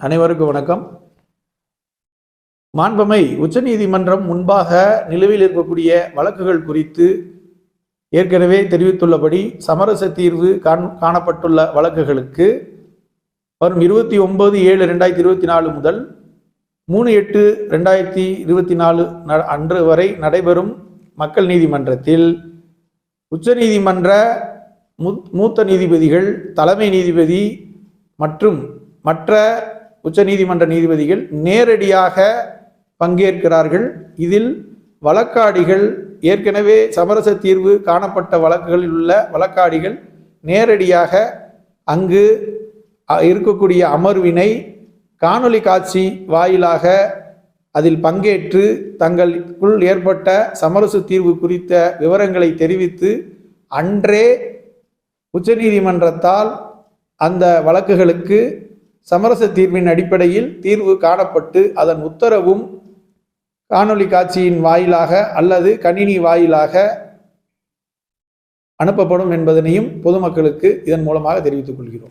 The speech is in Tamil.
அனைவருக்கும் வணக்கம். மாண்பமை உச்சநீதிமன்றம் முன்பாக நிலுவையில் இருக்கக்கூடிய வழக்குகள் குறித்து ஏற்கனவே தெரிவித்துள்ளபடி சமரச தீர்வு காண் காணப்பட்டுள்ள வழக்குகளுக்கு வரும் இருபத்தி ஒன்பது ஏழு ரெண்டாயிரத்தி இருபத்தி நாலு முதல் மூணு எட்டு ரெண்டாயிரத்தி இருபத்தி நாலு ந- அன்று வரை நடைபெறும் மக்கள் நீதிமன்றத்தில் உச்சநீதிமன்ற மூத்த நீதிபதிகள் தலைமை நீதிபதி மற்றும் மற்ற உச்சநீதிமன்ற நீதிபதிகள் நேரடியாக பங்கேற்கிறார்கள். இதில் வழக்காடிகள் ஏற்கனவே சமரச தீர்வு காணப்பட்ட வழக்குகளில் உள்ள வழக்காடிகள் நேரடியாக அங்கு இருக்கக்கூடிய அமர்வினை காணொளி காட்சி வாயிலாக அதில் பங்கேற்று தங்களுக்குள் ஏற்பட்ட சமரச தீர்வு குறித்த விவரங்களை தெரிவித்து அன்றே உச்சநீதிமன்றத்தால் அந்த வழக்குகளுக்கு சமரச தீர்வின் அடிப்படையில் தீர்வு காணப்பட்டு அதன் உத்தரவும் காணொளி காட்சியின் வாயிலாக அல்லது கணினி வாயிலாக அனுப்பப்படும் என்பதனையும் பொதுமக்களுக்கு இதன் மூலமாக தெரிவித்துக் கொள்கிறோம்.